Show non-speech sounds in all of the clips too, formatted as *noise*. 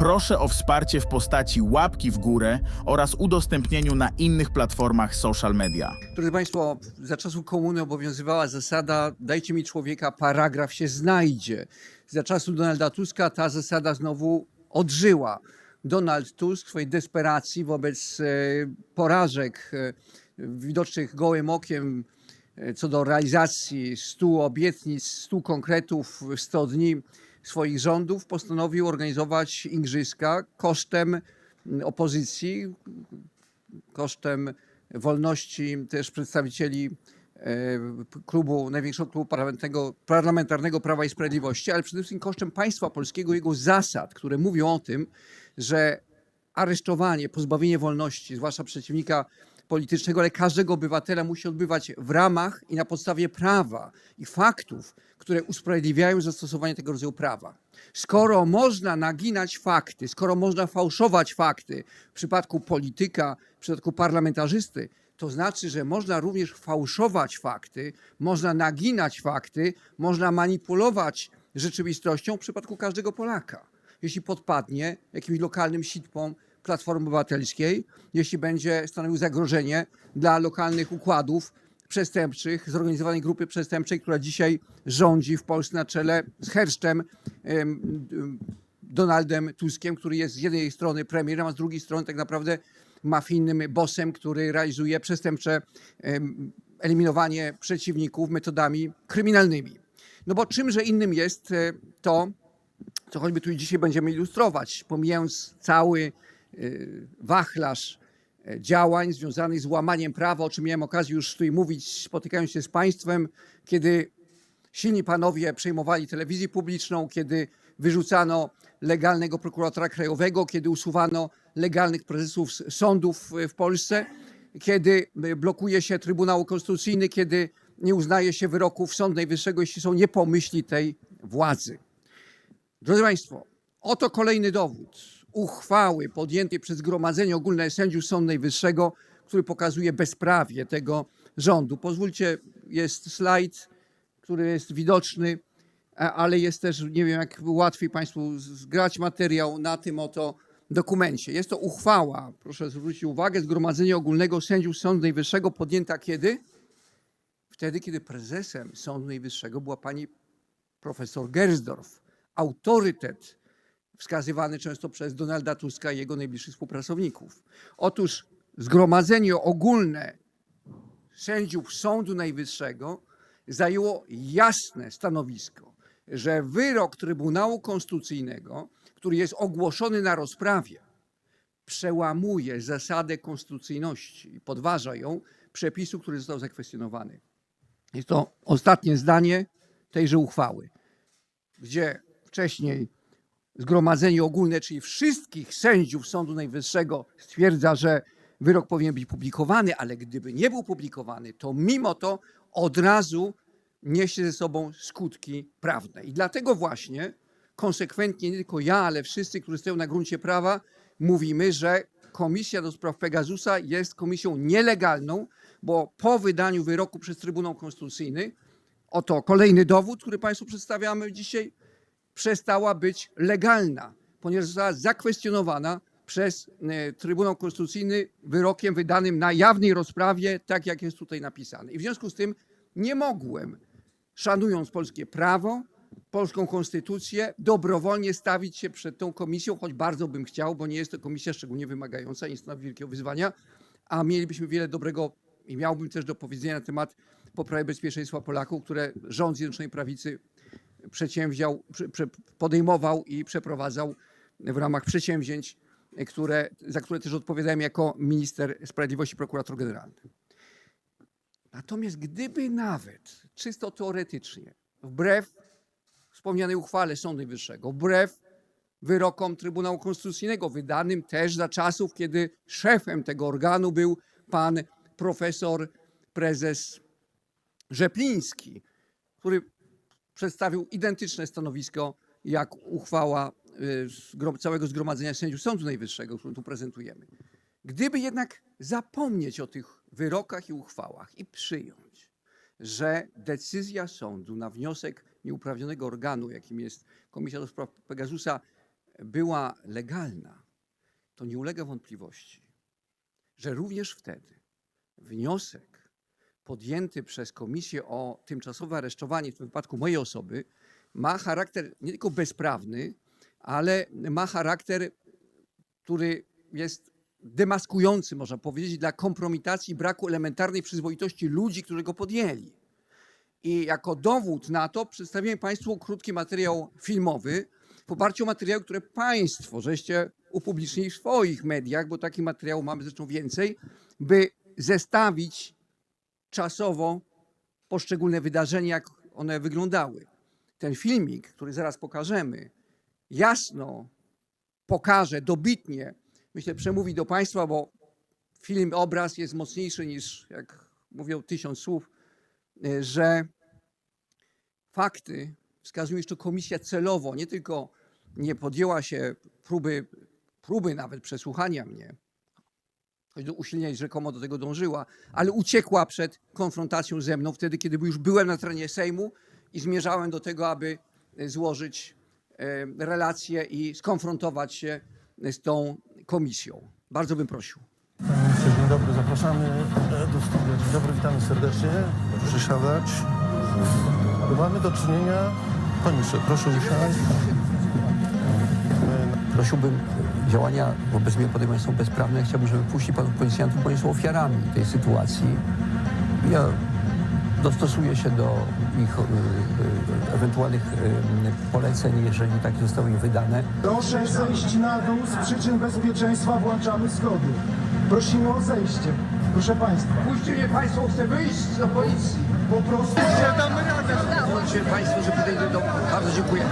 proszę o wsparcie w postaci łapki w górę oraz udostępnieniu na innych platformach social media. Drodzy Państwo, za czasów komuny obowiązywała zasada dajcie mi człowieka, paragraf się znajdzie. Za czasów Donalda Tuska ta zasada znowu odżyła. Donald Tusk w swojej desperacji wobec e, porażek e, widocznych gołym okiem e, co do realizacji 100 obietnic, 100 konkretów w 100 dni swoich rządów postanowił organizować igrzyska kosztem mm, opozycji, kosztem wolności też przedstawicieli e, klubu, największego klubu parlamentarnego, parlamentarnego Prawa i Sprawiedliwości, ale przede wszystkim kosztem państwa polskiego, jego zasad, które mówią o tym, że aresztowanie, pozbawienie wolności, zwłaszcza przeciwnika politycznego, ale każdego obywatela musi odbywać w ramach i na podstawie prawa i faktów, które usprawiedliwiają zastosowanie tego rodzaju prawa. Skoro można naginać fakty, skoro można fałszować fakty w przypadku polityka, w przypadku parlamentarzysty, to znaczy, że można również fałszować fakty, można naginać fakty, można manipulować rzeczywistością w przypadku każdego Polaka. Jeśli podpadnie jakimś lokalnym sitwom Platformy Obywatelskiej, jeśli będzie stanowił zagrożenie dla lokalnych układów przestępczych, zorganizowanej grupy przestępczej, która dzisiaj rządzi w Polsce na czele z herszczem em, em, Donaldem Tuskiem, który jest z jednej strony premierem, a z drugiej strony tak naprawdę mafijnym bossem, który realizuje przestępcze eliminowanie przeciwników metodami kryminalnymi. No bo czymże innym jest e, to, co choćby tu dzisiaj będziemy ilustrować, pomijając cały wachlarz e, działań związanych z łamaniem prawa, o czym miałem okazję już tutaj mówić, spotykając się z państwem, kiedy silni panowie przejmowali telewizję publiczną, kiedy wyrzucano legalnego prokuratora krajowego, kiedy usuwano legalnych prezesów sądów w- w Polsce, kiedy y, blokuje się Trybunał Konstytucyjny, kiedy nie uznaje się wyroków Sądu Najwyższego, jeśli są nie po myśli tej władzy. Drodzy Państwo, oto kolejny dowód uchwały podjętej przez Zgromadzenie Ogólne Sędziów Sądu Najwyższego, który pokazuje bezprawie tego rządu. Pozwólcie, jest slajd, który jest widoczny, ale jest też, nie wiem jak łatwiej Państwu zgrać materiał na tym oto dokumencie. Jest to uchwała, proszę zwrócić uwagę, Zgromadzenia Ogólnego Sędziów Sądu Najwyższego podjęta kiedy? Wtedy, kiedy prezesem Sądu Najwyższego była pani profesor Gersdorf, autorytet wskazywany często przez Donalda Tuska i jego najbliższych współpracowników. Otóż Zgromadzenie Ogólne Sędziów Sądu Najwyższego zajęło jasne stanowisko, że wyrok Trybunału Konstytucyjnego, który jest ogłoszony na rozprawie, przełamuje zasadę konstytucyjności i podważa ją przepisu, który został zakwestionowany. Jest to ostatnie zdanie tejże uchwały, gdzie wcześniej Zgromadzenie Ogólne, czyli wszystkich sędziów Sądu Najwyższego, stwierdza, że wyrok powinien być publikowany, ale gdyby nie był publikowany, to mimo to od razu niesie ze sobą skutki prawne. I dlatego właśnie konsekwentnie nie tylko ja, ale wszyscy, którzy stoją na gruncie prawa, mówimy, że Komisja do spraw Pegasusa jest komisją nielegalną, bo po wydaniu wyroku przez Trybunał Konstytucyjny, oto kolejny dowód, który Państwu przedstawiamy dzisiaj, przestała być legalna, ponieważ została zakwestionowana przez e, Trybunał Konstytucyjny wyrokiem wydanym na jawnej rozprawie, tak jak jest tutaj napisane. I w związku z tym nie mogłem, szanując polskie prawo, polską konstytucję, dobrowolnie stawić się przed tą komisją, choć bardzo bym chciał, bo nie jest to komisja szczególnie wymagająca, nie stanowi wielkiego wyzwania, a mielibyśmy wiele dobrego i miałbym też do powiedzenia na temat poprawy bezpieczeństwa Polaków, które rząd Zjednoczonej Prawicy przedsięwziął, prze- prze- podejmował i przeprowadzał w ramach przedsięwzięć, które, za które też odpowiadałem jako minister sprawiedliwości, prokurator generalny. Natomiast gdyby nawet czysto teoretycznie, wbrew wspomnianej uchwale Sądu Najwyższego, wbrew wyrokom Trybunału Konstytucyjnego, wydanym też za czasów, kiedy szefem tego organu był pan profesor, prezes Rzepliński, który przedstawił identyczne stanowisko jak uchwała y, całego Zgromadzenia Sędziów Sądu Najwyższego, którą tu prezentujemy. Gdyby jednak zapomnieć o tych wyrokach i uchwałach i przyjąć, że decyzja sądu na wniosek nieuprawnionego organu, jakim jest Komisja do Spraw Pegasusa, była legalna, to nie ulega wątpliwości, że również wtedy wniosek podjęty przez komisję o tymczasowe aresztowanie, w tym wypadku mojej osoby, ma charakter nie tylko bezprawny, ale ma charakter, który jest demaskujący, można powiedzieć, dla kompromitacji braku elementarnej przyzwoitości ludzi, którzy go podjęli. I jako dowód na to przedstawiłem Państwu krótki materiał filmowy w oparciu o materiały, które Państwo żeście upublicznili w swoich mediach, bo takich materiałów mamy zresztą więcej, by zestawić czasowo poszczególne wydarzenia, jak one wyglądały. Ten filmik, który zaraz pokażemy, jasno pokaże, dobitnie, myślę, przemówi do Państwa, bo film, obraz jest mocniejszy niż, jak mówią, tysiąc słów, y, że fakty wskazują, że komisja celowo nie tylko nie podjęła się próby, próby nawet przesłuchania mnie, usilnienia rzekomo do tego dążyła, ale uciekła przed konfrontacją ze mną wtedy, kiedy już byłem na terenie Sejmu i zmierzałem do tego, aby e, złożyć e, relację i skonfrontować się z tą komisją. Bardzo bym prosił. Panie ministrze, dzień dobry, zapraszamy e, do studia. Dzień dobry, witamy serdecznie. Proszę siadać. Mamy do czynienia... Panie proszę usiąść. Prosiłbym, działania wobec mnie podejmowane są bezprawne. Chciałbym, żeby puścić panów policjantów, bo oni są ofiarami tej sytuacji. Ja dostosuję się do ich e, e, ewentualnych e, poleceń, jeżeli takie zostały im wydane. Proszę zejść na dół z przyczyn bezpieczeństwa włączamy schody. Prosimy o zejście. Proszę Państwa, Puśćcie mnie Państwo, chcę wyjść do policji. po prostu Pozwólcie Państwo, że podejdę do... Bardzo dziękuję.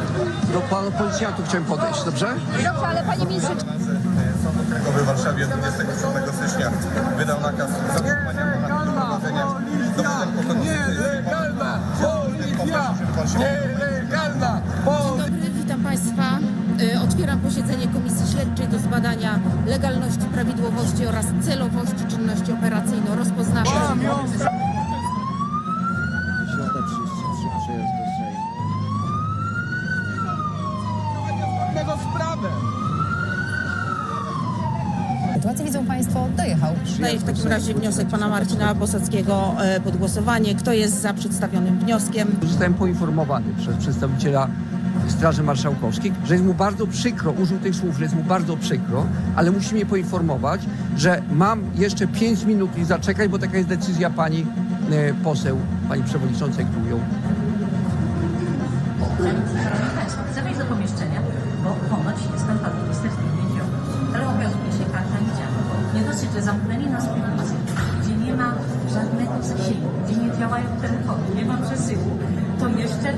Do panów policjantów chciałem podejść, dobrze? Dobrze, ale panie ministrze, Sąd Okręgowy w Warszawie 27 stycznia wydał nakaz zatrzymania pana Nielegalna policja! Nielegalna policja! Dzień dobry, witam Państwa. Y, Otwieram posiedzenie Komisji Śledczej do zbadania legalności, prawidłowości oraz celowości czynności operacyjno-rozpoznawczych. sytuacji widzą Państwo, dojechał. Daję w takim razie wniosek pana Marcina Bosackiego e, pod głosowanie. Kto jest za przedstawionym wnioskiem? Zostałem poinformowany przez przedstawiciela Straży Marszałkowskiej, że jest mu bardzo przykro, użył tych słów, że jest mu bardzo przykro, ale musi mnie poinformować, że mam jeszcze 5 minut i zaczekać, bo taka jest decyzja pani e, poseł, pani przewodniczącej, którą ją zamknęli nas w gdzie nie ma żadnego zasięgu, gdzie nie działają telefony, nie ma przesyłu, to jeszcze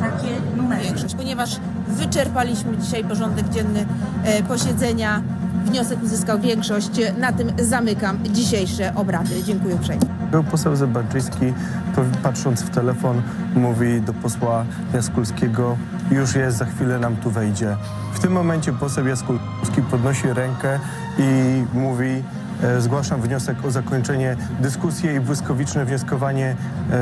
takie numery. Większość, ponieważ wyczerpaliśmy dzisiaj porządek dzienny e, posiedzenia. Wniosek uzyskał większość. Na tym zamykam dzisiejsze obrady. Dziękuję uprzejmie. Był poseł Zebaczyński, patrząc w telefon, mówi do posła Jaskulskiego, już jest, za chwilę nam tu wejdzie. W tym momencie poseł Jaskulski podnosi rękę i mówi, zgłaszam wniosek o zakończenie dyskusji i błyskowiczne wnioskowanie e,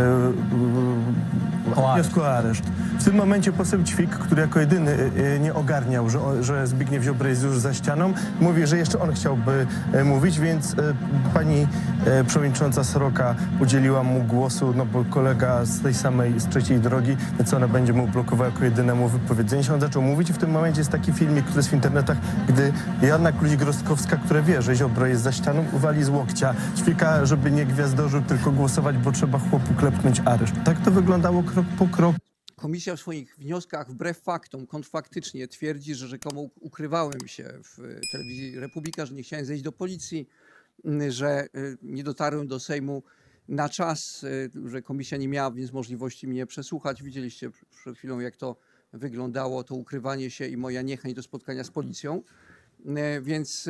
e, wniosku o areszt. W tym momencie poseł Ćwik, który jako jedyny e, nie ogarniał, że, że Zbigniew Ziobro jest już za ścianą, mówi, że jeszcze on chciałby e, mówić, więc pani przewodnicząca Sroka udzieliła mu głosu, no bo kolega z tej samej, z trzeciej drogi, więc ona będzie mu blokowała jako jedynemu wypowiedzenie. On zaczął mówić i w tym momencie jest taki filmik, który jest w internetach, gdy Joanna Kluzik-Rostkowska, która wie, że Ziobro jest za ścianą, uwali z łokcia Ćwika, żeby nie gwiazdorzył, tylko głosować, bo trzeba chłopu klepnąć areszt. Tak to wyglądało krok po kroku. Komisja w swoich wnioskach wbrew faktom kontrfaktycznie twierdzi, że rzekomo ukrywałem się w e, telewizji Republika, że nie chciałem zejść do policji, że e, nie dotarłem do Sejmu na czas, e, że komisja nie miała więc możliwości mnie przesłuchać. Widzieliście przed chwilą, jak to wyglądało, to ukrywanie się i moja niechęć do spotkania z policją. Więc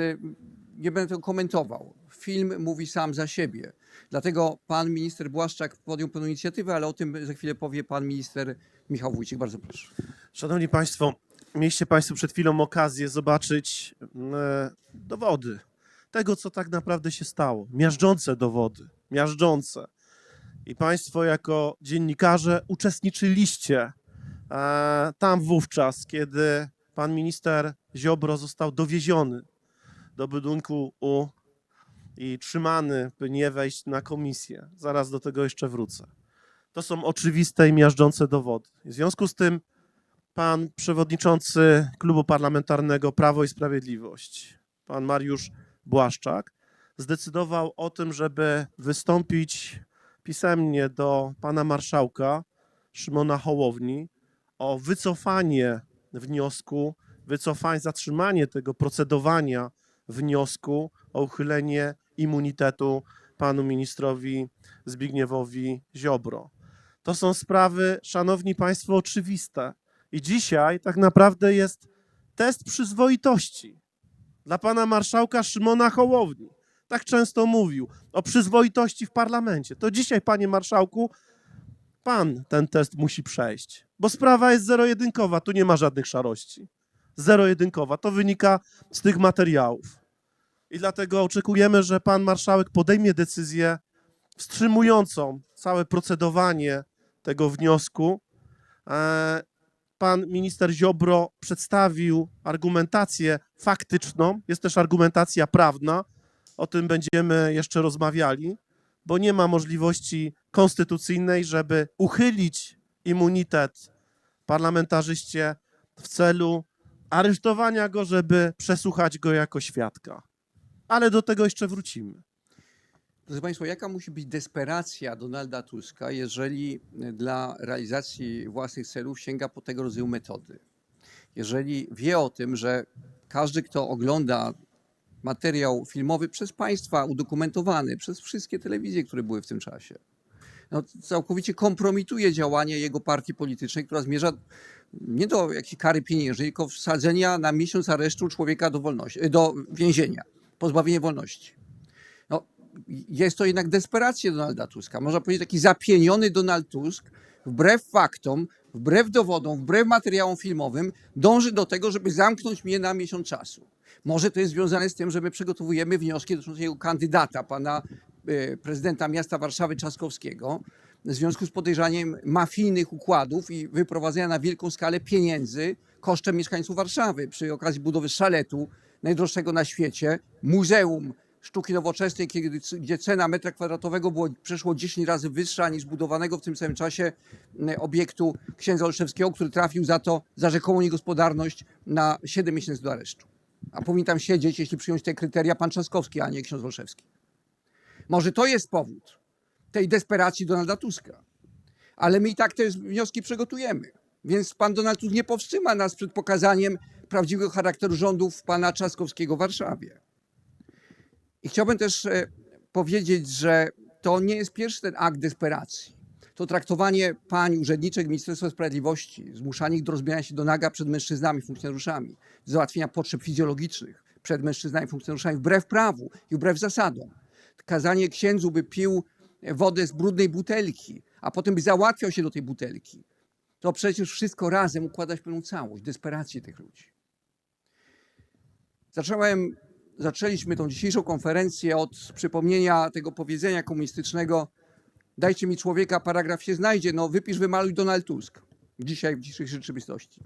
nie będę tego komentował. Film mówi sam za siebie. Dlatego pan minister Błaszczak podjął pewną inicjatywę, ale o tym za chwilę powie pan minister Michał Wójcik. Bardzo proszę. Szanowni Państwo, mieliście Państwo przed chwilą okazję zobaczyć e, dowody tego, co tak naprawdę się stało. Miażdżące dowody, miażdżące. I Państwo jako dziennikarze uczestniczyliście e, tam wówczas, kiedy pan minister Ziobro został dowieziony do budynku U i trzymany, by nie wejść na komisję. Zaraz do tego jeszcze wrócę. To są oczywiste i miażdżące dowody. W związku z tym pan przewodniczący Klubu Parlamentarnego Prawo i Sprawiedliwość, pan Mariusz Błaszczak, zdecydował o tym, żeby wystąpić pisemnie do pana marszałka Szymona Hołowni o wycofanie wniosku, wycofanie, zatrzymanie tego procedowania wniosku o uchylenie immunitetu panu ministrowi Zbigniewowi Ziobro. To są sprawy, szanowni państwo, oczywiste. I dzisiaj tak naprawdę jest test przyzwoitości dla pana marszałka Szymona Hołowni. Tak często mówił o przyzwoitości w parlamencie. To dzisiaj, panie marszałku, pan ten test musi przejść, bo sprawa jest zero-jedynkowa, tu nie ma żadnych szarości. Zero-jedynkowa, to wynika z tych materiałów. I dlatego oczekujemy, że pan marszałek podejmie decyzję wstrzymującą całe procedowanie tego wniosku. E, Pan minister Ziobro przedstawił argumentację faktyczną, jest też argumentacja prawna. O tym będziemy jeszcze rozmawiali, bo nie ma możliwości konstytucyjnej, żeby uchylić immunitet parlamentarzyście w celu aresztowania go, żeby przesłuchać go jako świadka. Ale do tego jeszcze wrócimy. Proszę Państwa, jaka musi być desperacja Donalda Tuska, jeżeli dla realizacji własnych celów sięga po tego rodzaju metody? Jeżeli wie o tym, że każdy, kto ogląda materiał filmowy przez Państwa udokumentowany, przez wszystkie telewizje, które były w tym czasie, no, całkowicie kompromituje działanie jego partii politycznej, która zmierza nie do jakiejś kary pieniężnej, tylko wsadzenia na miesiąc aresztu człowieka do, wolności, do więzienia, pozbawienie wolności. No, jest to jednak desperacja Donalda Tuska. Można powiedzieć, taki zapieniony Donald Tusk, wbrew faktom, wbrew dowodom, wbrew materiałom filmowym, dąży do tego, żeby zamknąć mnie na miesiąc czasu. Może to jest związane z tym, że my przygotowujemy wnioski dotyczące jego kandydata, pana e, prezydenta miasta Warszawy Trzaskowskiego, w związku z podejrzaniem mafijnych układów i wyprowadzenia na wielką skalę pieniędzy kosztem mieszkańców Warszawy przy okazji budowy szaletu, najdroższego na świecie, muzeum sztuki nowoczesnej, kiedy, gdzie cena metra kwadratowego było przeszło 10 razy wyższa niż budowanego w tym samym czasie obiektu księdza Olszewskiego, który trafił za to, za rzekomą niegospodarność na 7 miesięcy do aresztu. A powinien tam siedzieć, jeśli przyjąć te kryteria, pan Trzaskowski, a nie ksiądz Olszewski. Może to jest powód tej desperacji Donalda Tuska. Ale my i tak te wnioski przygotujemy. Więc pan Donald Tusk nie powstrzyma nas przed pokazaniem prawdziwego charakteru rządów pana Trzaskowskiego w Warszawie. I chciałbym też e, powiedzieć, że to nie jest pierwszy ten akt desperacji. To traktowanie pań urzędniczek Ministerstwa Sprawiedliwości, zmuszanie ich do rozbierania się do naga przed mężczyznami, funkcjonariuszami, załatwienia potrzeb fizjologicznych przed mężczyznami, funkcjonariuszami wbrew prawu i wbrew zasadom. Kazanie księdzu, by pił wodę z brudnej butelki, a potem by załatwiał się do tej butelki. To przecież wszystko razem układa się w pewną całość, desperację tych ludzi. Zacząłem, zaczęliśmy tą dzisiejszą konferencję od przypomnienia tego powiedzenia komunistycznego dajcie mi człowieka, paragraf się znajdzie, no wypisz, wymaluj Donald Tusk. Dzisiaj w dzisiejszej rzeczywistości.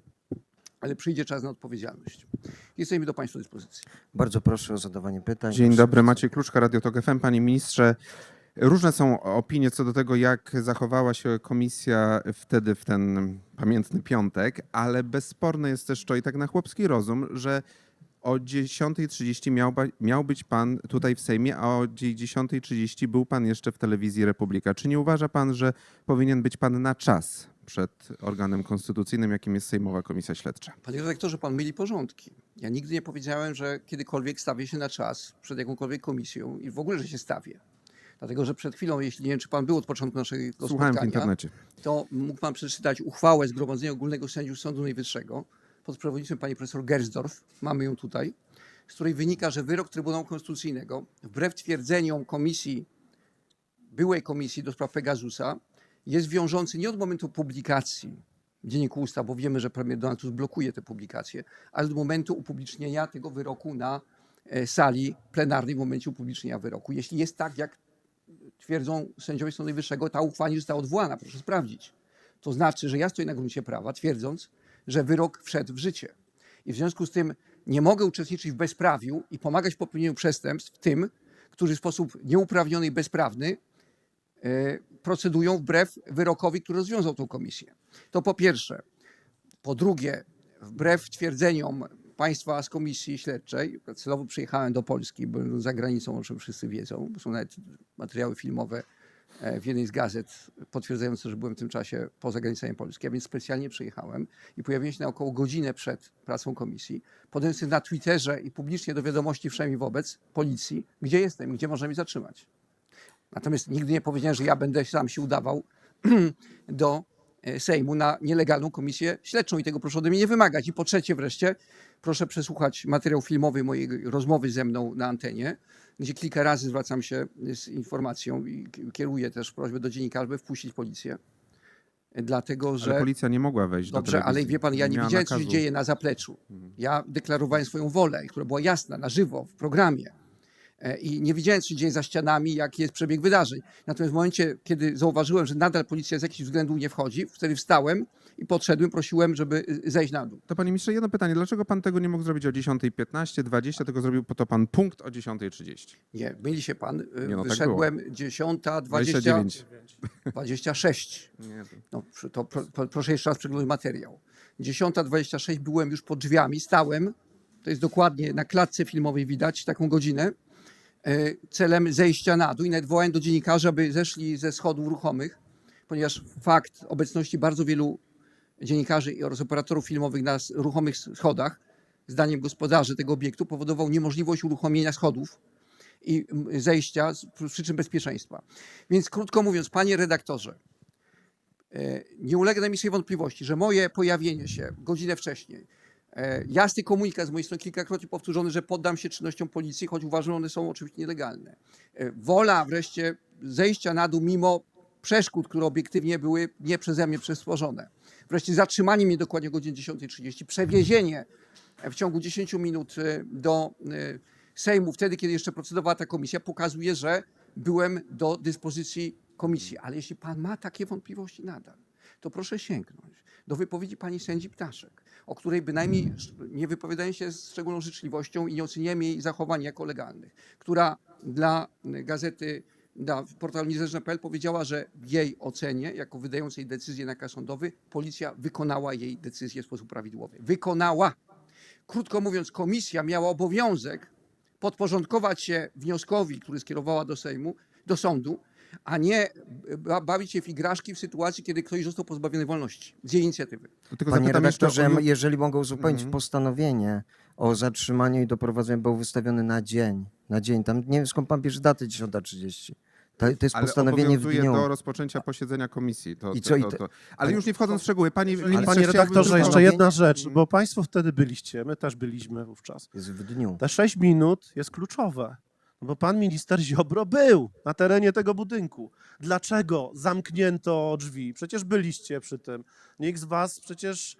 Ale przyjdzie czas na odpowiedzialność. Jesteśmy do Państwa dyspozycji. Bardzo proszę o zadawanie pytań. Dzień Proszę. dobry, Maciej Kluczka, Radio Tok FM. Panie ministrze, różne są opinie co do tego, jak zachowała się komisja wtedy w ten pamiętny piątek, ale bezsporne jest też to i tak na chłopski rozum, że o 10.30 miał, miał być pan tutaj w Sejmie, a o 10.30 był pan jeszcze w telewizji Republika. Czy nie uważa pan, że powinien być pan na czas przed organem konstytucyjnym, jakim jest Sejmowa Komisja Śledcza? Panie redaktorze, pan myli porządki. Ja nigdy nie powiedziałem, że kiedykolwiek stawię się na czas przed jakąkolwiek komisją i w ogóle, że się stawię. Dlatego, że przed chwilą, jeśli nie wiem, czy pan był od początku naszego Słuchałem w spotkania, internecie. to mógł pan przeczytać uchwałę Zgromadzenia Ogólnego Sędziów Sądu Najwyższego pod przewodnictwem pani profesor Gersdorf, mamy ją tutaj, z której wynika, że wyrok Trybunału Konstytucyjnego, wbrew twierdzeniom komisji, byłej komisji do spraw Pegasusa, jest wiążący nie od momentu publikacji w Dzienniku Ustaw, bo wiemy, że premier Donald Tusk blokuje te publikacje, ale od momentu upublicznienia tego wyroku na e, sali plenarnej, w momencie upublicznienia wyroku. Jeśli jest tak, jak twierdzą sędziowie Sądu Najwyższego, ta uchwała nie została odwołana, proszę sprawdzić. To znaczy, że ja stoję na gruncie prawa, twierdząc, że wyrok wszedł w życie. I w związku z tym nie mogę uczestniczyć w bezprawiu i pomagać popełnieniu przestępstw tym, którzy w sposób nieuprawniony i bezprawny e, procedują wbrew wyrokowi, który rozwiązał tą komisję. To po pierwsze. Po drugie, wbrew twierdzeniom państwa z komisji śledczej, celowo przyjechałem do Polski, byłem za granicą, o czym wszyscy wiedzą, są nawet materiały filmowe w jednej z gazet potwierdzające, że byłem w tym czasie poza granicami Polski, a więc specjalnie przyjechałem i pojawiłem się na około godzinę przed pracą komisji, podając się na Twitterze i publicznie do wiadomości wszemi wobec policji, gdzie jestem, gdzie można mnie zatrzymać. Natomiast nigdy nie powiedziałem, że ja będę sam się udawał *clears throat* do e, Sejmu na nielegalną komisję śledczą i tego proszę ode mnie nie wymagać. I po trzecie wreszcie proszę przesłuchać materiał filmowy mojej rozmowy ze mną na antenie, gdzie kilka razy zwracam się z informacją i kieruję też prośbę do dziennikarzy, by wpuścić policję. Dlatego, że... Ale policja nie mogła wejść Dobrze, do telewizji. ale wie pan, ja nie widziałem, co się nakazu. dzieje na zapleczu. Ja deklarowałem swoją wolę, która była jasna, na żywo, w programie. E, I nie widziałem, co się dzieje za ścianami, jaki jest przebieg wydarzeń. Natomiast w momencie, kiedy zauważyłem, że nadal policja z jakichś względów nie wchodzi, wtedy wstałem i podszedłem, prosiłem, żeby y, zejść na dół. To panie ministrze, jedno pytanie. Dlaczego pan tego nie mógł zrobić o 10.15, 20, tylko zrobił po to pan punkt o 10.30? Nie, myli się pan. y, Nie, no tak Wyszedłem 10, 20, 29. 26. Nie, to- No, to pro, pro, proszę jeszcze raz przeglądać materiał. 10.26 byłem już pod drzwiami, stałem, to jest dokładnie na klatce filmowej widać taką godzinę, celem zejścia na dół i nawet wołałem do dziennikarzy, aby zeszli ze schodów ruchomych, ponieważ fakt obecności bardzo wielu dziennikarzy oraz operatorów filmowych na ruchomych schodach, zdaniem gospodarzy tego obiektu, powodował niemożliwość uruchomienia schodów i zejścia z przyczyn bezpieczeństwa. Więc krótko mówiąc, panie redaktorze, E, nie ulega najmniejszej wątpliwości, że moje pojawienie się godzinę wcześniej, e, jasny komunikat z mojej strony kilkakrotnie powtórzony, że poddam się czynnościom policji, choć uważam, że one są oczywiście nielegalne. E, Wola wreszcie zejścia na dół mimo przeszkód, które obiektywnie były nie przeze mnie stworzone. Wreszcie zatrzymanie mnie dokładnie o godzinie 10.30, przewiezienie w ciągu 10 minut e, do e, Sejmu, wtedy kiedy jeszcze procedowała ta komisja, pokazuje, że byłem do dyspozycji komisji. Ale jeśli pan ma takie wątpliwości nadal, to proszę sięgnąć do wypowiedzi pani sędzi Ptaszek, o której bynajmniej nie wypowiadałem się z szczególną życzliwością i nie oceniałem jej zachowań jako legalnych, która dla gazety na portalu niezależne.pl powiedziała, że w jej ocenie, jako wydającej decyzję nakaz sądowy, policja wykonała jej decyzję w sposób prawidłowy. Wykonała. Krótko mówiąc, komisja miała obowiązek podporządkować się wnioskowi, który skierowała do Sejmu, do sądu, a nie ba- bawić się w igraszki w sytuacji, kiedy ktoś został pozbawiony wolności z jej inicjatywy. Panie redaktorze, o... jeżeli mogę uzupełnić, Mhm. postanowienie o zatrzymaniu i doprowadzeniu było wystawione na dzień. Na dzień. Tam nie wiem skąd pan bierze datę 10.30. To, to jest Ale postanowienie w dniu. do rozpoczęcia posiedzenia komisji. To, I co, to, to. Ale już nie wchodząc w szczegóły, pani ministrze, Panie redaktorze, jeszcze jedna rzecz, Mhm. bo państwo wtedy byliście, my też byliśmy wówczas. Jest w dniu. Te 6 minut jest kluczowe, no bo pan minister Ziobro był na terenie tego budynku. Dlaczego zamknięto drzwi? Przecież byliście przy tym. Nikt z was przecież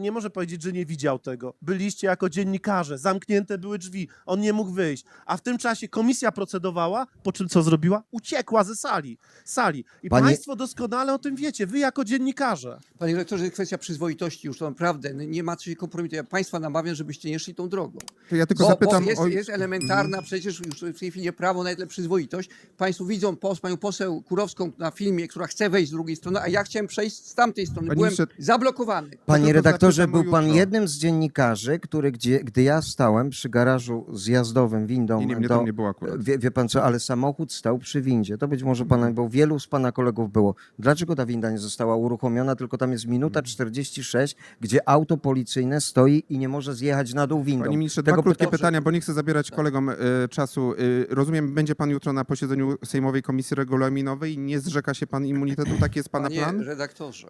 nie może powiedzieć, że nie widział tego. Byliście jako dziennikarze, zamknięte były drzwi, on nie mógł wyjść. A w tym czasie komisja procedowała, po czym co zrobiła? Uciekła ze sali. sali. I Panie- państwo doskonale o tym wiecie, wy jako dziennikarze. Panie rektorze, jest kwestia przyzwoitości już, to naprawdę nie ma co się kompromitować. Ja państwa namawiam, żebyście nie szli tą drogą. To ja tylko Bo, zapytam bo jest, o... jest elementarna przecież już w tej chwili nie prawo, nawet przyzwoitość. Państwo widzą pos, panią poseł Kurowską na filmie, która chce wejść z drugiej strony, a ja chciałem przejść z tamtej strony. Panie Byłem zablokowany. Panie redaktorze, był pan jutro. jednym z dziennikarzy, który, gdzie, gdy ja stałem przy garażu zjazdowym windą Nie, nie, mnie tam nie było akurat. Wie, wie pan co, ale samochód stał przy windzie. To być może pana było, wielu z pana kolegów było. Dlaczego ta winda nie została uruchomiona, tylko tam jest minuta 46, gdzie auto policyjne stoi i nie może zjechać na dół windą. Panie ministrze, Tego dwa krótkie pytam- pytania, bo nie chcę zabierać kolegom y, czasu. Y, rozumiem, będzie pan jutro na posiedzeniu Sejmowej Komisji Regulaminowej i nie zrzeka się pan immunitetu? Taki jest pana Panie plan? redaktorze,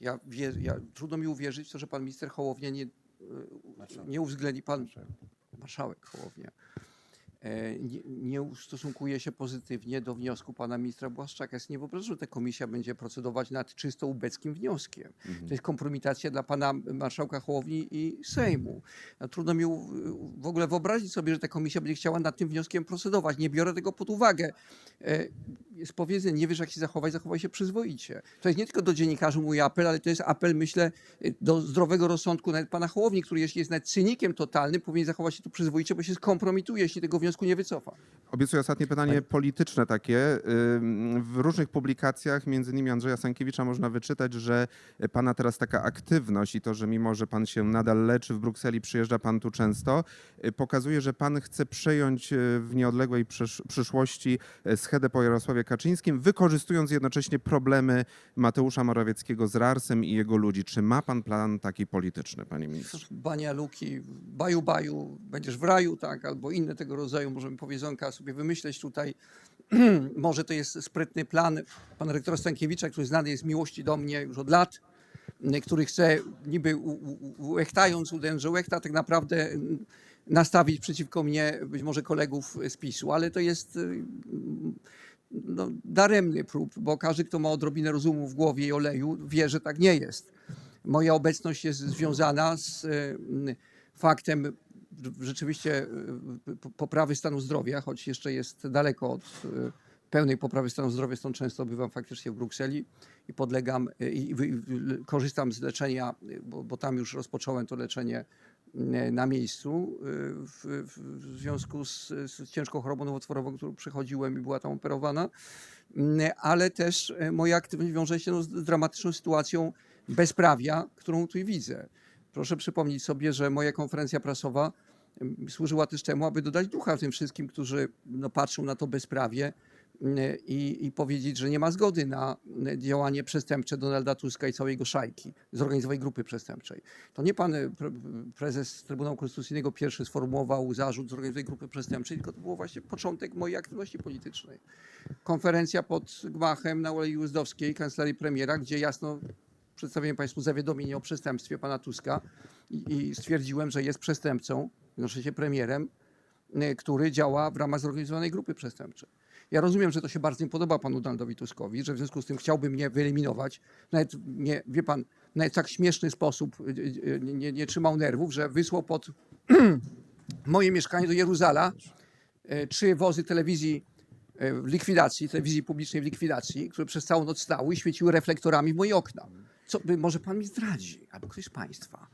ja, wie, ja trudno mi uwierzyć w to, że pan minister Hołownia nie, e, nie uwzględni pan marszałek Hołownia. E, Nie, nie ustosunkuje się pozytywnie do wniosku pana ministra Błaszczaka. Jest niewyobrażalne, że ta komisja będzie procedować nad czysto ubeckim wnioskiem. To jest kompromitacja dla pana marszałka Hołowni i Sejmu. No, trudno mi w ogóle wyobrazić sobie, że ta komisja będzie chciała nad tym wnioskiem procedować. Nie biorę tego pod uwagę. E, jest powiedzenie, nie wiesz jak się zachować, zachowaj się przyzwoicie. To jest nie tylko do dziennikarzy mój apel, ale to jest apel, myślę, do zdrowego rozsądku nawet pana Hołowni, który jeśli jest nawet cynikiem totalnym, powinien zachować się tu przyzwoicie, bo się skompromituje, jeśli tego wniosku nie wycofa. Obiecuję ostatnie pytanie polityczne takie. W różnych publikacjach, między innymi Andrzeja Sankiewicza, można wyczytać, że pana teraz taka aktywność i to, że mimo, że pan się nadal leczy w Brukseli, przyjeżdża pan tu często, y, pokazuje, że pan chce przejąć y, w nieodległej przysz- przyszłości y, schedę po Jarosławie Kaczyńskim, wykorzystując jednocześnie problemy Mateusza Morawieckiego z Rarsem i jego ludzi. Czy ma pan plan taki polityczny, panie ministrze? Bania luki, baju baju, będziesz w raju, tak, albo inne tego rodzaju, możemy powiedzonka sobie wymyśleć tutaj. *clears throat* Może to jest sprytny plan pana rektora Stankiewicza, który znany jest z miłości do mnie już od lat, y, który chce niby łechtając, udając, że łechta, tak naprawdę mm, nastawić przeciwko mnie być może kolegów z PiSu, ale to jest y, no, daremny prób, bo każdy, kto ma odrobinę rozumu w głowie i oleju, wie, że tak nie jest. Moja obecność jest związana z y, faktem rzeczywiście p- poprawy stanu zdrowia, choć jeszcze jest daleko od y, pełnej poprawy stanu zdrowia, stąd często bywam faktycznie w Brukseli i podlegam y, i korzystam z leczenia, bo, bo tam już rozpocząłem to leczenie na miejscu w, w, związku z, z ciężką chorobą nowotworową, którą przechodziłem i była tam operowana, Mm, ale też moja aktywność wiąże się no, z dramatyczną sytuacją bezprawia, którą tu widzę. Proszę przypomnieć sobie, że moja konferencja prasowa służyła też temu, aby dodać ducha tym wszystkim, którzy no, patrzą na to bezprawie mm, i, i powiedzieć, że nie ma zgody na mm, działanie przestępcze Donalda Tuska i całej jego szajki, zorganizowanej grupy przestępczej. To nie pan e, pre- prezes Trybunału Konstytucyjnego pierwszy sformułował zarzut zorganizowanej grupy przestępczej, tylko to był właśnie początek mojej aktywności politycznej. Konferencja pod gmachem na Alei Uzdowskiej, kancelarii premiera, gdzie jasno przedstawiłem Państwu zawiadomienie o przestępstwie pana Tuska i, i stwierdziłem, że jest przestępcą, noszę się premierem, y, który działa w ramach zorganizowanej grupy przestępczej. Ja rozumiem, że to się bardzo nie podoba panu Donaldowi Tuskowi, że w związku z tym chciałby mnie wyeliminować. Nawet mnie, wie pan, nawet w tak śmieszny sposób y, y, nie, nie, nie trzymał nerwów, że wysłał pod *clears throat* moje mieszkanie do Jeruzala trzy wozy telewizji w likwidacji, telewizji publicznej w likwidacji, które przez całą noc stały i świeciły reflektorami w moje okna. Co, może pan mi zdradzi, albo ktoś z państwa,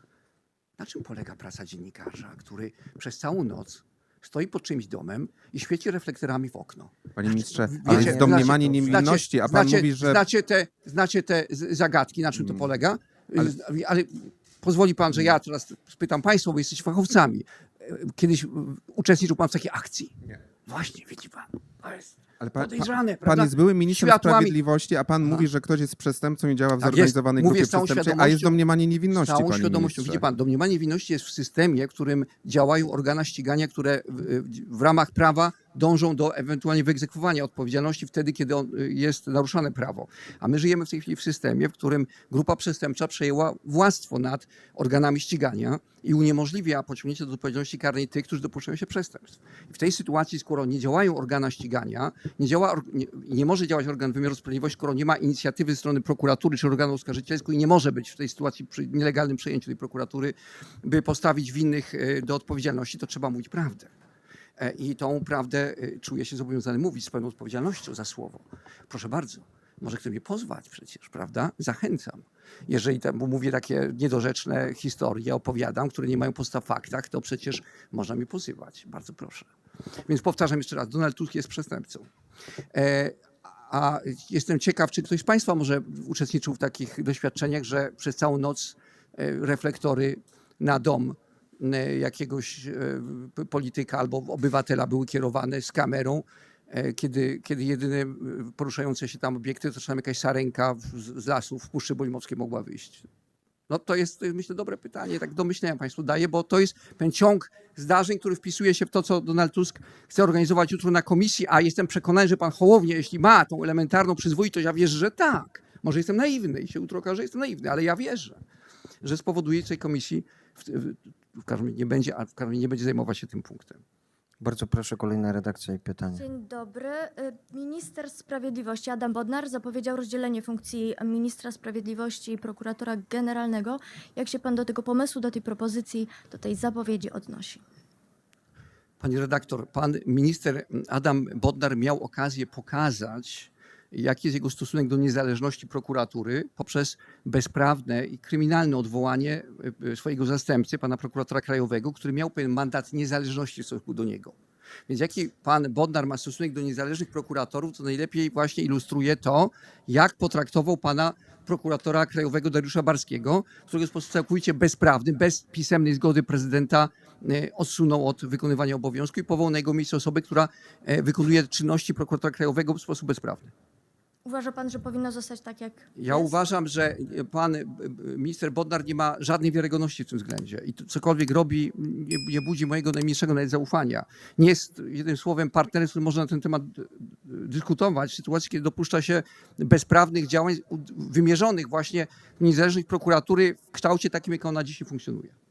na czym polega praca dziennikarza, który przez całą noc stoi pod czymś domem i świeci reflektorami w okno? Panie ministrze, Wiecie, ale jest domniemanie niewinności, a pan znacie, mówi, że... Znacie te, znacie te zagadki, na czym to polega? Ale, ale pozwoli pan, że ja teraz spytam państwa, bo jesteście fachowcami. Kiedyś mm, uczestniczył pan w takiej akcji? Nie. Właśnie, widzi pan. Jest Ale pan, pan, pan jest byłym ministrem Światłami- Sprawiedliwości, a pan mówi, że ktoś jest przestępcą i działa w Tak jest. zorganizowanej Mówię grupie z całą przestępczej, a jest domniemanie Z niewinności, całą panie świadomością. ministrze. Widzi pan, domniemanie winności jest w systemie, w którym działają organa ścigania, które w, w ramach prawa dążą do ewentualnie wyegzekwowania odpowiedzialności wtedy, kiedy y, jest naruszane prawo. A my żyjemy w tej chwili w systemie, w którym grupa przestępcza przejęła władztwo nad organami ścigania i uniemożliwia pociągnięcie do odpowiedzialności karnej tych, którzy dopuszczają się przestępstw. I w tej sytuacji, skoro nie działają organa ścigania, nie, działa, nie, nie może działać organ wymiaru sprawiedliwości, skoro nie ma inicjatywy strony prokuratury czy organu oskarżycielskiego i nie może być w tej sytuacji przy nielegalnym przejęciu tej prokuratury, by postawić winnych e, do odpowiedzialności, to trzeba mówić prawdę. E, I tą prawdę e, czuję się zobowiązany mówić z pełną odpowiedzialnością za słowo. Proszę bardzo, może kto mnie pozwać przecież, prawda? Zachęcam. Jeżeli tam mówię takie niedorzeczne historie, opowiadam, które nie mają podstaw w faktach, to przecież można mnie pozywać. Bardzo proszę. Więc powtarzam jeszcze raz, Donald Tusk jest przestępcą. E, a jestem ciekaw, czy ktoś z Państwa może uczestniczył w takich doświadczeniach, że przez całą noc e, reflektory na dom e, jakiegoś polityka albo obywatela były kierowane z kamerą, kiedy, kiedy jedyne poruszające się tam obiekty to czasami jakaś sarenka z lasu w Puszczy Bolimowskiej mogła wyjść. No to jest, y, myślę, dobre pytanie, tak do Państwu daję, bo to jest ten ciąg zdarzeń, który wpisuje się w to, co Donald Tusk chce organizować jutro na komisji, a jestem przekonany, że pan Hołownia, jeśli ma tą elementarną przyzwoitość, ja wierzę, że tak. Może jestem naiwny i się jutro okaże, że jestem naiwny, ale ja wierzę, że spowoduje tej komisji, w, w, w każdym razie nie będzie, a w każdym razie nie będzie zajmować się tym punktem. Bardzo proszę, kolejna redakcja i pytanie. Dzień dobry. Y, Minister Sprawiedliwości Adam Bodnar zapowiedział rozdzielenie funkcji ministra sprawiedliwości i prokuratora generalnego. Jak się pan do tego pomysłu, do tej propozycji, do tej zapowiedzi odnosi? Pani redaktor, pan minister Adam Bodnar miał okazję pokazać, jaki jest jego stosunek do niezależności prokuratury poprzez bezprawne i kryminalne odwołanie e, e, swojego zastępcy, pana prokuratora krajowego, który miał pewien mandat niezależności w stosunku do niego. Więc jaki pan Bodnar ma stosunek do niezależnych prokuratorów, to najlepiej właśnie ilustruje to, jak potraktował pana prokuratora krajowego Dariusza Barskiego, którego w sposób całkowicie bezprawny, bez pisemnej zgody prezydenta e, odsunął od wykonywania obowiązku i powołał na jego miejsce osobę, która wykonuje czynności prokuratora krajowego w sposób bezprawny. Uważa pan, że powinno zostać tak, jak Ja jest? uważam, że pan e, e, minister Bodnar nie ma żadnej wiarygodności w tym względzie i to, cokolwiek robi, nie, nie budzi mojego najmniejszego nawet zaufania. Nie jest jednym słowem partnerem, z którym można na ten temat e, e, dyskutować w sytuacji, kiedy dopuszcza się bezprawnych działań wymierzonych właśnie w niezależność prokuratury w kształcie takim, jak ona dzisiaj funkcjonuje.